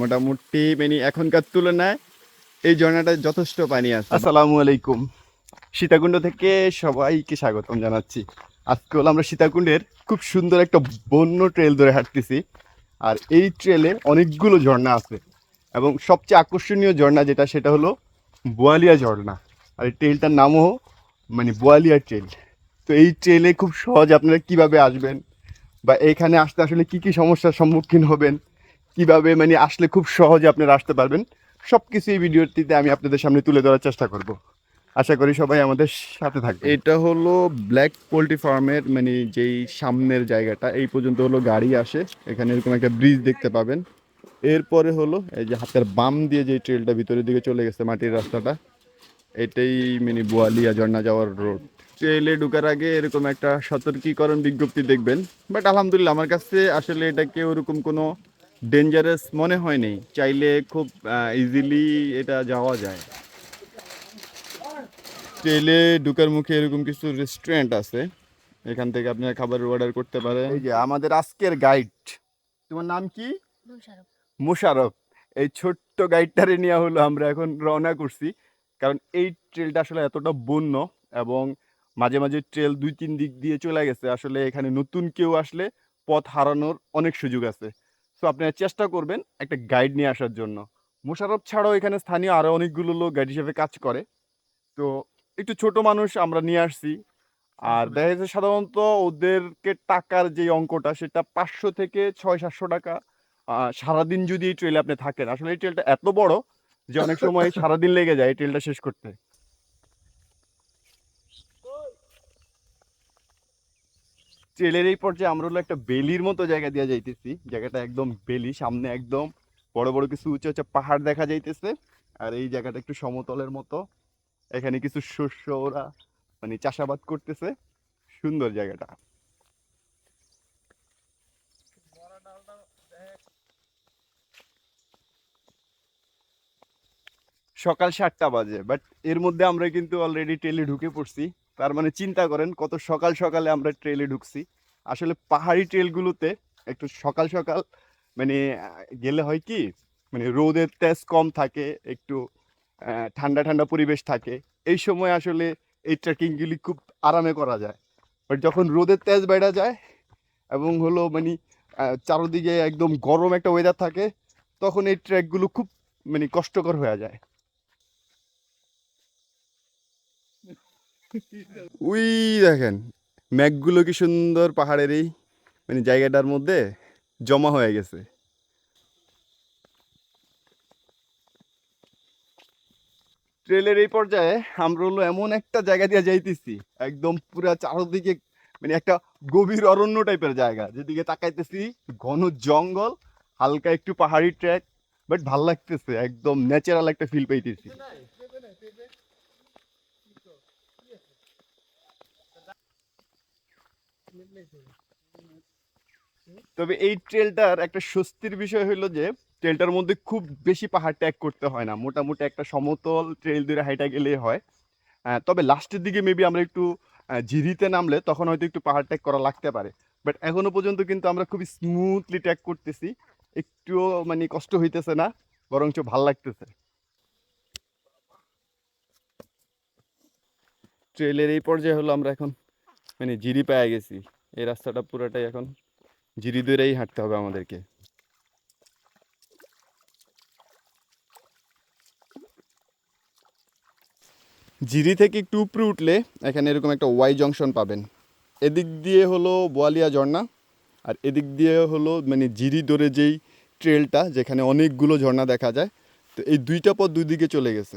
মোটামুটি মানে এখনকার তুলনায় এই ঝর্ণাটা যথেষ্ট পানি আছে। আসসালামু আলাইকুম। সীতাকুণ্ড থেকে সবাইকে স্বাগতম জানাচ্ছি। আজকে হলো আমরা সীতাকুণ্ডের খুব সুন্দর একটা বন্য ট্রেল ধরে হাঁটতেছি। আর এই ট্রেলে অনেকগুলো ঝর্ণা আছে এবং সবচেয়ে আকর্ষণীয় ঝর্ণা যেটা সেটা হলো বোয়ালিয়া ঝর্ণা। আর এই ট্রেলটার নামও মানে বোয়ালিয়া ট্রেল। তো এই ট্রেলে খুব সহজ আপনারা কীভাবে আসবেন বা এখানে আসতে আসলে কি কি সমস্যার সম্মুখীন হবেন কীভাবে মানে আসলে খুব সহজে আপনারা আসতে পারবেন সব কিছু এই ভিডিওটিতে আমি আপনাদের সামনে তুলে ধরার চেষ্টা করব। আশা করি সবাই আমাদের সাথে থাকবে এটা হলো ব্ল্যাক পোলট্রি ফার্মের মানে যেই সামনের জায়গাটা, এই পর্যন্ত হলো গাড়ি আসে। এখানে এরকম একটা ব্রিজ দেখতে পাবেন। এরপরে হলো এই যে হাতের বাম দিয়ে যে ট্রেলটা ভিতরের দিকে চলে গেছে মাটির রাস্তাটা, এটাই মানে বোয়ালিয়া ঝর্ণা যাওয়ার রোড ট্রেলে ঢুকার আগে এরকম একটা সতর্কীকরণ বিজ্ঞপ্তি দেখবেন। বাট আলহামদুলিল্লাহ, আমার কাছে আসলে এটাকে ওরকম কোনো ডেঞ্জারাস মনে হয়নি চাইলে খুব ইজিলি এটা যাওয়া যায়। ট্রেলে ঢুকার মুখে এরকম কিছু রেস্টুরেন্ট আছে। এখান থেকে আপনারা খাবার অর্ডার করতে পারেন। এই যে আমাদের আজকের গাইড তোমার নাম কি? মোশারফ মোশারফ এই ছোট্ট গাইডটারে নিয়ে হলো আমরা এখন রওনা করছি। কারণ এই ট্রেলটা আসলে এতটা বন্য এবং মাঝে মাঝে ট্রেল দুই তিন দিক দিয়ে চলে গেছে। আসলে এখানে নতুন কেউ আসলে পথ হারানোর অনেক সুযোগ আছে। সো আপনারা চেষ্টা করবেন একটা গাইড নিয়ে আসার জন্য। মোশারফ ছাড়াও এখানে স্থানীয় আরও অনেকগুলো লোক গাইড হিসেবে কাজ করে। তো একটু ছোট মানুষ আমরা নিয়ে আসছি। আর দেখা যাচ্ছে সাধারণত ওদেরকে টাকার যে অঙ্কটা সেটা পাঁচশো থেকে ছয় সাতশো টাকা। সারাদিন যদি এই ট্রেলে আপনি থাকেন আসলে এই ট্রেলটা এত বড় যে অনেক সময় সারাদিন লেগে যায় এই ট্রেলটা শেষ করতে। ট্রেলের এই পর্যায়ে আমরা হলো একটা বেলির মতো জায়গা দিয়ে যাইতেছি। জায়গাটা একদম বেলি, সামনে একদম বড় বড় কিছু উঁচু উঁচু পাহাড় দেখা যাইতেছে। আর এই জায়গাটা একটু সমতলের মতো। এখানে কিছু শস্য ওরা মানে চাষাবাদ করতেছে। সুন্দর জায়গাটা। সকাল সাতটা বাজে বাট এর মধ্যে আমরা কিন্তু অলরেডি ট্রেলে ঢুকে পড়ছি। তার মানে চিন্তা করেন কত সকাল সকালে আমরা ট্রেলে ঢুকছি। আসলে পাহাড়ি ট্রেলগুলোতে একটু সকাল সকাল মানে গেলে হয় কি মানে রোদের তেজ কম থাকে, একটু ঠান্ডা ঠান্ডা পরিবেশ থাকে। এই সময় আসলে এই ট্রেকিংগুলি খুব আরামে করা যায়। বাট যখন রোদের তেজ বেড়া যায় এবং হলো মানে চারদিকে একদম গরম একটা ওয়েদার থাকে, তখন এই ট্র্যাকগুলো খুব মানে কষ্টকর হয়ে যায়। উই, দেখেন ম্যাঘগুলো কি সুন্দর পাহাড়ের এই মানে জায়গাটার মধ্যে জমা হয়ে গেছে। ট্রেলের এই পর্যায়ে আমরা হলো এমন একটা জায়গা দিয়ে যাইতেছি, একদম পুরা চারদিকে মানে একটা গভীর অরণ্য টাইপের জায়গা। যেদিকে তাকাইতেছি, ঘন জঙ্গল, হালকা একটু পাহাড়ি ট্র্যাক বাট ভালো লাগতেছে, একদম ন্যাচারাল একটা ফিল পাইতেছি। তবে এই ট্রেলটার একটা স্বস্তির বিষয় হলো যে, ট্রেলটার মধ্যে খুব বেশি পাহাড় ট্যাগ করতে হয় না। মোটামুটি একটা সমতল ট্রেল ধরে হাইটা গেলেই হয়। তবে লাস্টের দিকে মেবি আমরা একটু ঝিরিতে নামলে তখন হয়তো একটু পাহাড় ট্যাগ করা লাগতে পারে। বাট এখনও পর্যন্ত কিন্তু আমরা খুবই স্মুথলি ট্যাগ করতেছি। একটুও মানে কষ্ট হইতেছে না, বরঞ্চ ভালো লাগতেছে। ট্রেলের এই পর্যায়ে হলো আমরা এখন মানে জিরি পেয়ে গেছি। এই রাস্তাটা পুরোটাই এখন জিরি ধরেই হাঁটতে হবে আমাদেরকে। জিরি থেকে একটু উপরে উঠলে এখানে এরকম একটা ওয়াই জংশন পাবেন। এদিক দিয়ে হলো বোয়ালিয়া ঝর্ণা, আর এদিক দিয়ে হলো মানে জিরি ধরে যেই ট্রেলটা, যেখানে অনেকগুলো ঝর্ণা দেখা যায়, তো এই দুইটা পথ দুই দিকে চলে গেছে।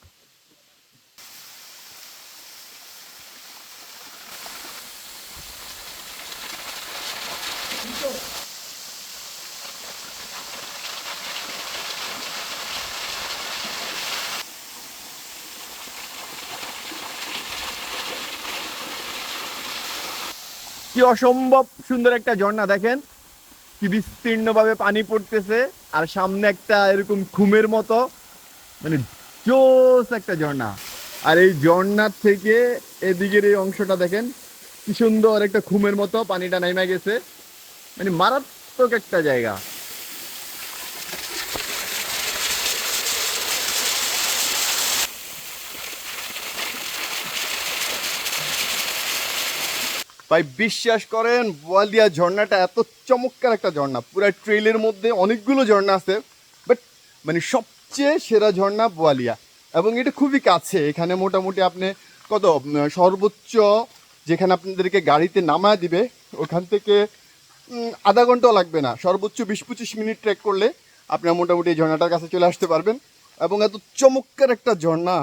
কি অসম্ভব সুন্দর একটা ঝর্ণা, দেখেন? কি বিস্তীর্ণভাবে পানি পড়তেছে, আর সামনে একটা এরকম খুমের মতো মানে জোস একটা ঝর্ণা। আর এই ঝর্ণার থেকে এদিকের এই অংশটা দেখেন, কি সুন্দর একটা খুমের মতো, পানিটা নেমে গেছে। মানে মারাত্মক একটা জায়গা। ভাই বিশ্বাস করেন বোয়ালিয়া ঝর্ণাটা এত চমৎকার একটা ঝর্ণা। পুরো ট্রেলের মধ্যে অনেকগুলো ঝর্ণা আছে বাট মানে সবচেয়ে সেরা ঝর্ণা বোয়ালিয়া। এবং এটা খুবই কাছে, এখানে মোটামুটি আপনি কত সর্বোচ্চ যেখানে আপনাদেরকে গাড়িতে নামা দিবে, ওখান থেকে আধা ঘন্টাও লাগবে না। সর্বোচ্চ বিশ পঁচিশ মিনিট ট্রেক করলে আপনারা মোটামুটি এই ঝর্ণাটার কাছে চলে আসতে পারবেন। এবং এত চমৎকার একটা ঝর্ণা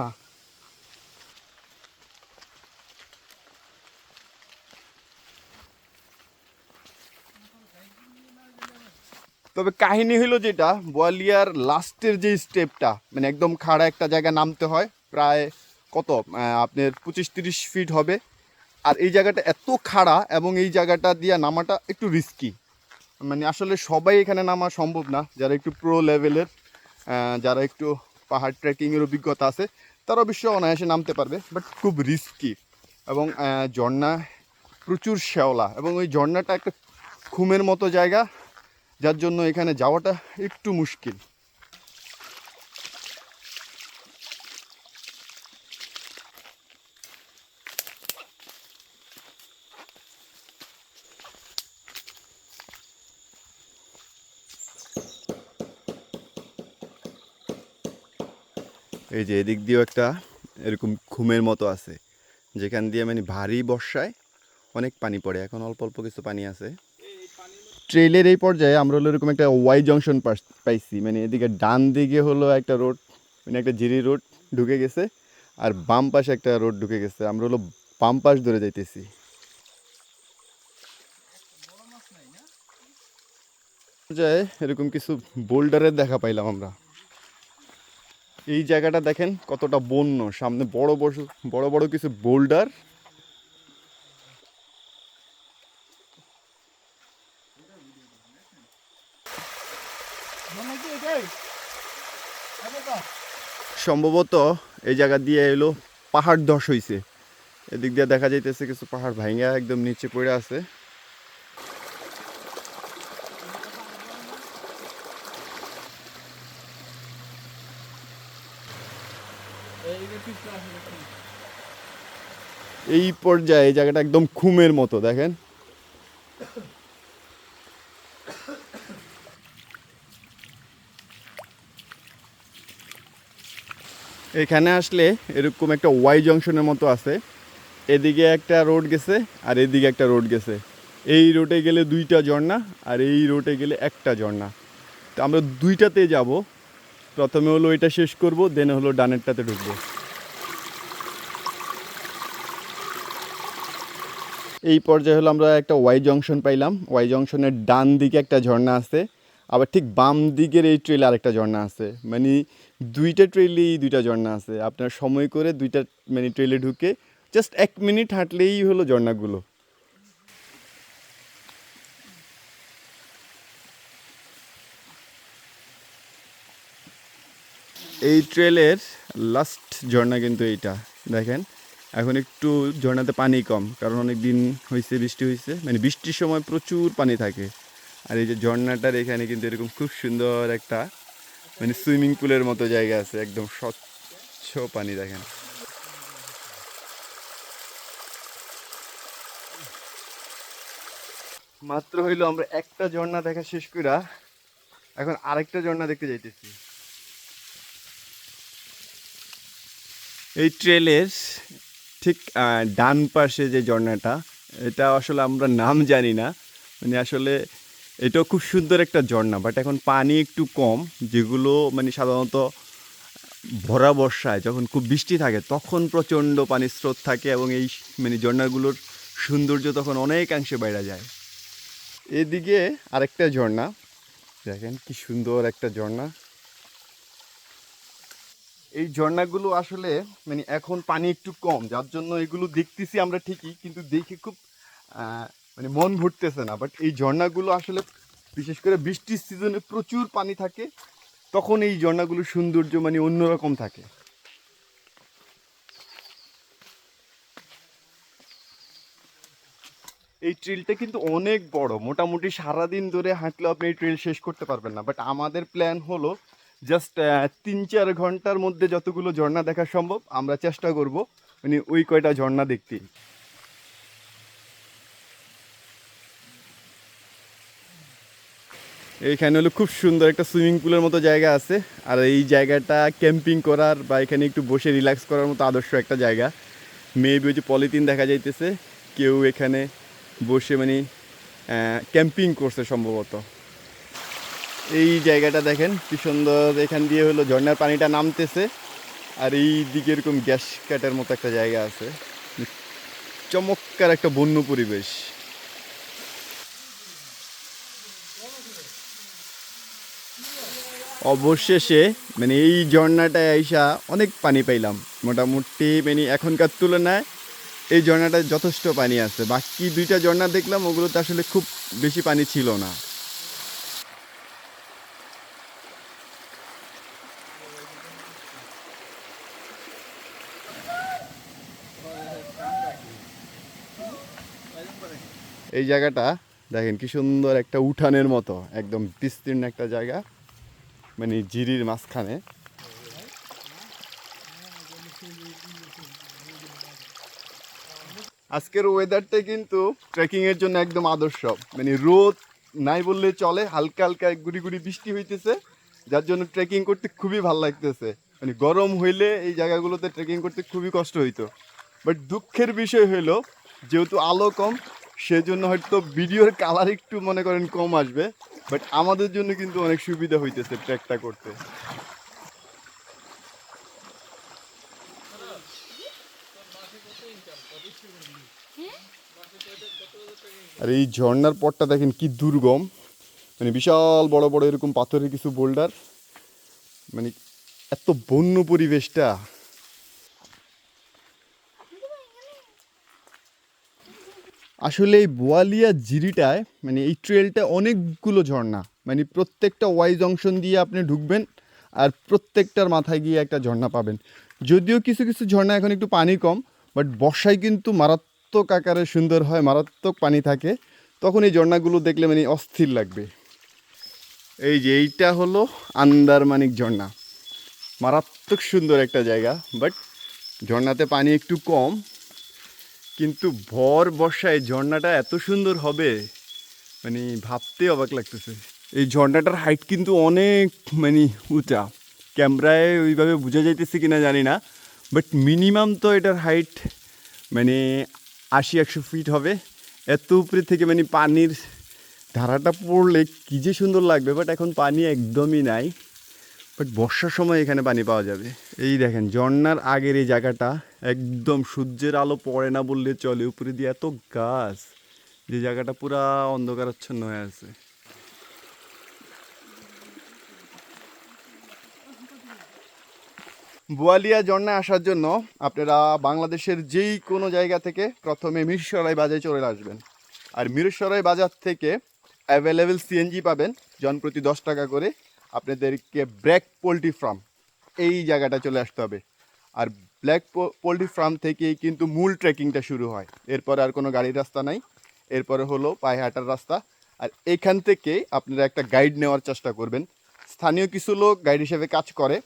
তবে কাহিনী হলো যেটা, বোয়ালিয়ার লাস্টের যে স্টেপটা মানে একদম খাড়া একটা জায়গা নামতে হয়, প্রায় কত আপনার পঁচিশ তিরিশ ফিট হবে। আর এই জায়গাটা এত খাড়া এবং এই জায়গাটা দিয়ে নামাটা একটু রিস্কি মানে আসলে সবাই এখানে নামা সম্ভব না, যারা একটু প্রো লেভেলের যারা একটু পাহাড় ট্রেকিংয়ের অভিজ্ঞতা আছে, তারা অবশ্যই অনায়াসে নামতে পারবে বাট খুব রিস্কি এবং ঝর্ণা প্রচুর শ্যাওলা, এবং ওই ঝর্ণাটা একটা ঘুমের মতো জায়গা যার জন্য এখানে যাওয়াটা একটু মুশকিল। এই যে এদিক দিয়েও একটা এরকম ঘুমের মতো আছে। যেখান দিয়ে মানে ভারী বর্ষায় অনেক পানি পড়ে। এখন অল্প অল্প কিছু পানি আছে। ট্রেলের এই পর্যায়ে আমরা হলো এরকম একটা ওয়াই জংশন পাইছি। মানে এদিকে ডান দিকে হলো একটা রোড মানে একটা জিরি রোড ঢুকে গেছে আর বাম পাশে একটা রোড ঢুকে গেছে। আমরা হলো বাম পাশ ধরে যাইতেছি। যায় এরকম কিছু বোল্ডারের দেখা পাইলাম আমরা। এই জায়গাটা দেখেন কতটা বন্য। সামনে বড় বড় বড় বড় কিছু বোল্ডার সম্ভবত এই জায়গা দিয়ে এলো পাহাড় ধস হইছে। এদিক দিয়ে দেখা যাইতেছে কিছু পাহাড় ভাঙা একদম নিচে পড়ে আছে। এই পর্যায়ে জায়গাটা একদম খুমের মতো, দেখেন? এখানে আসলে এরকম একটা ওয়াই জংশনের মতো আছে। এদিকে একটা রোড গেছে আর এদিকে একটা রোড গেছে। এই রোডে গেলে দুইটা ঝর্ণা আর এই রোডে গেলে একটা ঝর্ণা। তো আমরা দুইটাতে যাব। প্রথমে হলো এটা শেষ করব, দেন হলো ডানেরটাতে ঢুকবো। এই পর্যায়ে হলো আমরা একটা ওয়াই জংশন পাইলাম। ওয়াই জংশনের ডান দিকে একটা ঝর্ণা আছে। আবার ঠিক বাম দিকের এই ট্রেলে আরেকটা ঝর্ণা আছে। মানে দুইটা ট্রেলেই দুইটা ঝর্ণা আছে। আপনার সময় করে দুইটা মানে ট্রেলে ঢুকে জাস্ট এক মিনিট হাঁটলেই হলো ঝর্ণাগুলো। এই ট্রেলের লাস্ট ঝর্ণা কিন্তু এইটা। দেখেন, এখন একটু ঝর্ণাতে পানি কম, কারণ অনেক দিন হয়েছে বৃষ্টি হয়েছে মানে বৃষ্টির সময় প্রচুর পানি থাকে। আর এই যে ঝর্ণাটার এখানে কিন্তু এরকম খুব সুন্দর একটা মানে সুইমিং পুলের মতো জায়গা আছে, একদম স্বচ্ছ পানি দেখেন। মাত্র হইল আমরা একটা ঝর্ণা দেখা শেষ কইরা এখন আরেকটা ঝর্ণা দেখতে যাইতেছি। এই ট্রেলের ঠিক ডান পাশে যে ঝর্ণাটা, এটা আসলে আমরা নাম জানি না মানে আসলে এটাও খুব সুন্দর একটা ঝর্ণা বাট এখন পানি একটু কম, যেগুলো মানে সাধারণত ভরা বর্ষায় যখন খুব বৃষ্টি থাকে, তখন প্রচণ্ড পানির স্রোত থাকে এবং এই মানে ঝর্ণাগুলোর সৌন্দর্য তখন অনেকাংশে বেড়ে যায়। এদিকে আরেকটা ঝর্ণা, দেখেন কি সুন্দর একটা ঝর্ণা। এই ঝর্ণাগুলো আসলে মানে এখন পানি একটু কম, যার জন্য এগুলো দেখতেছি আমরা ঠিকই, কিন্তু দেখে খুব মানে মন ভরতেছে না বাট এই ঝর্ণাগুলো আসলে বিশেষ করে বৃষ্টির সিজনে প্রচুর পানি থাকে, তখন এই ঝর্ণাগুলোর সৌন্দর্য মানে অন্যরকম থাকে। এই ট্রেলটা কিন্তু অনেক বড়, মোটামুটি সারাদিন ধরে হাঁটলেও আপনি এই ট্রেল শেষ করতে পারবেন না বাট আমাদের প্ল্যান হলো জাস্ট তিন চার ঘণ্টার মধ্যে যতগুলো ঝর্ণা দেখা সম্ভব, আমরা চেষ্টা করব মানে ওই কয়টা ঝর্ণা দেখতে। এইখানে হলো খুব সুন্দর একটা সুইমিং পুলের মতো জায়গা আছে। আর এই জায়গাটা ক্যাম্পিং করার বা এখানে একটু বসে রিল্যাক্স করার মতো আদর্শ একটা জায়গা। মেবি যে পলিথিন দেখা যাইতেছে, কেউ এখানে বসে মানে ক্যাম্পিং করছে সম্ভবত। এই জায়গাটা দেখেন, কি সুন্দর। এখান দিয়ে হলো ঝর্নার পানিটা নামতেছে। আর এই দিকে এরকম গ্যাস কাটার মতো একটা জায়গা আছে। চমৎকার একটা বন্য পরিবেশ। অবশেষে মানে এই ঝর্ণাটায় আইসা অনেক পানি পাইলাম। মোটামুটি মানে এখনকার তুলনায় এই ঝর্ণাটায় যথেষ্ট পানি আছে। বাকি দুইটা ঝর্ণা দেখলাম, ওগুলোতে আসলে খুব বেশি পানি ছিল না। এই জায়গাটা, দেখেন কি সুন্দর একটা উঠানের মতো, একদম বিস্তীর্ণ একটা জায়গা। মানে জিরির মাঝখানে। আজকের ওয়েদারটা কিন্তু ট্রেকিং এর জন্য একদম আদর্শ। মানে রোদ নাই বললে চলে, হালকা হালকা গুড়ি গুড়ি বৃষ্টি হইতেছে, যার জন্য ট্রেকিং করতে খুবই ভালো লাগতেছে। মানে গরম হইলে এই জায়গাগুলোতে ট্রেকিং করতে খুবই কষ্ট হইতো। বাট দুঃখের বিষয় হলো যেহেতু আলো কম, সেজন্য হয়তো ভিডিওর কালার একটু মনে করেন কম আসবে। বাট আমাদের জন্য কিন্তু অনেক সুবিধা হইতেছে ট্র্যাকটা করতে। আর এই ঝর্নার পরটা দেখেন কি দুর্গম। মানে বিশাল বড় বড় এরকম পাথরের কিছু বোল্ডার মানে এত বন্য পরিবেশটা। আসলে এই বোয়ালিয়া জিরিটায় মানে এই ট্রেলটা অনেকগুলো ঝর্ণা। মানে প্রত্যেকটা ওয়াই জংশন দিয়ে আপনি ঢুকবেন আর প্রত্যেকটার মাথায় গিয়ে একটা ঝর্ণা পাবেন। যদিও কিছু কিছু ঝর্ণা এখন একটু পানি কম বাট বর্ষায় কিন্তু মারাত্মক আকারে সুন্দর হয়, মারাত্মক পানি থাকে, তখন এই ঝর্ণাগুলো দেখলে মানে অস্থির লাগবে। এই যে এইটা হলো আন্দারমানিক ঝর্ণা। মারাত্মক সুন্দর একটা জায়গা বাট ঝর্ণাতে পানি একটু কম কিন্তু ভর বর্ষায় ঝর্ণাটা এত সুন্দর হবে মানে ভাবতে অবাক লাগতেছে। এই ঝর্ণাটার হাইট কিন্তু অনেক মানে উঁচা। ক্যামেরায় ওইভাবে বোঝা যাইতেছে কিনা জানি না বাট মিনিমাম তো এটার হাইট মানে আশি, একশো ফিট হবে। এত উপরে থেকে মানে পানির ধারাটা পড়লে কী যে সুন্দর লাগবে বাট এখন পানি একদমই নাই। বাট বর্ষার সময় এখানে পানি পাওয়া যাবে। এই দেখেন, ঝর্ণার আগের এই জায়গাটা একদম সূর্যের আলো পড়ে না বললে চলে। উপরে দিয়ে এত গাছ, যে জায়গাটা পুরা অন্ধকারাচ্ছন্ন হয়ে আছে। বোয়ালিয়া ঝর্ণায় আসার জন্য আপনারা বাংলাদেশের যেই কোনো জায়গা থেকে প্রথমে মিরসরাই বাজারে চলে আসবেন। আর মিরসরাই বাজার থেকে অ্যাভেলেবেল সিএনজি পাবেন জনপ্রতি দশ টাকা করে। আপনাদেরকে ব্র্যাক পোলট্রি ফার্ম এই জায়গাটা চলে আসতে হবে। আর ব্ল্যাক পোলট্রি ফার্ম থেকেই কিন্তু মূল ট্রেকিংটা শুরু হয়। এরপরে আর কোনো গাড়ির রাস্তা নাই। এরপরে হলো পায়ে হাঁটার রাস্তা। আর এখান থেকে আপনারা একটা গাইড নেওয়ার চেষ্টা করবেন। স্থানীয় কিছু লোক গাইড হিসেবে কাজ করে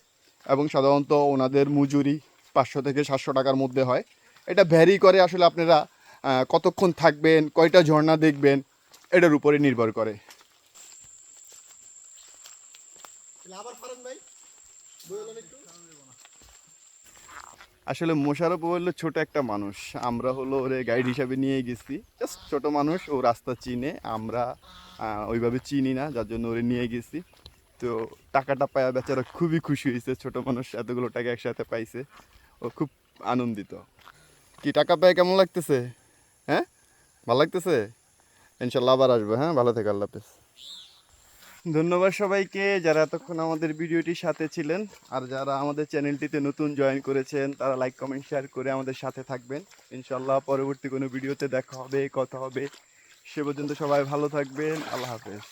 এবং সাধারণত ওনাদের মজুরি পাঁচশো থেকে সাতশো টাকার মধ্যে হয়। এটা ভ্যারি করে আসলে আপনারা কতক্ষণ থাকবেন, কয়টা ঝর্ণা দেখবেন, এটার উপরে নির্ভর করে। আসলে মোশারফ হলো ছোট একটা মানুষ। আমরা হলো ওরে গাইড হিসাবে নিয়ে গেছি। জাস্ট ছোট মানুষ, ও রাস্তা চিনে। আমরা ওইভাবে চিনি না, যার জন্য ওরে নিয়ে গেছি। তো টাকাটা পায়া বেচারা খুবই খুশি হয়েছে। ছোট মানুষ এতগুলো টাকা একসাথে পাইছে। ও খুব আনন্দিত। কি টাকা পায়, কেমন লাগতেছে? হ্যাঁ? ভালো লাগতেছে? ইনশাল্লাহ আবার আসবে। হ্যাঁ? ভালো থেকে, আল্লাহ হাফেজ। ধন্যবাদ সবাইকে যারা এতক্ষণ আমাদের ভিডিওটির সাথে ছিলেন। আর যারা আমাদের চ্যানেলটিতে নতুন জয়েন করেছেন, তারা লাইক কমেন্ট শেয়ার করে আমাদের সাথে থাকবেন। ইনশাল্লাহ পরবর্তী কোনো ভিডিওতে দেখা হবে, কথা হবে। সে পর্যন্ত সবাই ভালো থাকবেন। আল্লাহ হাফেজ।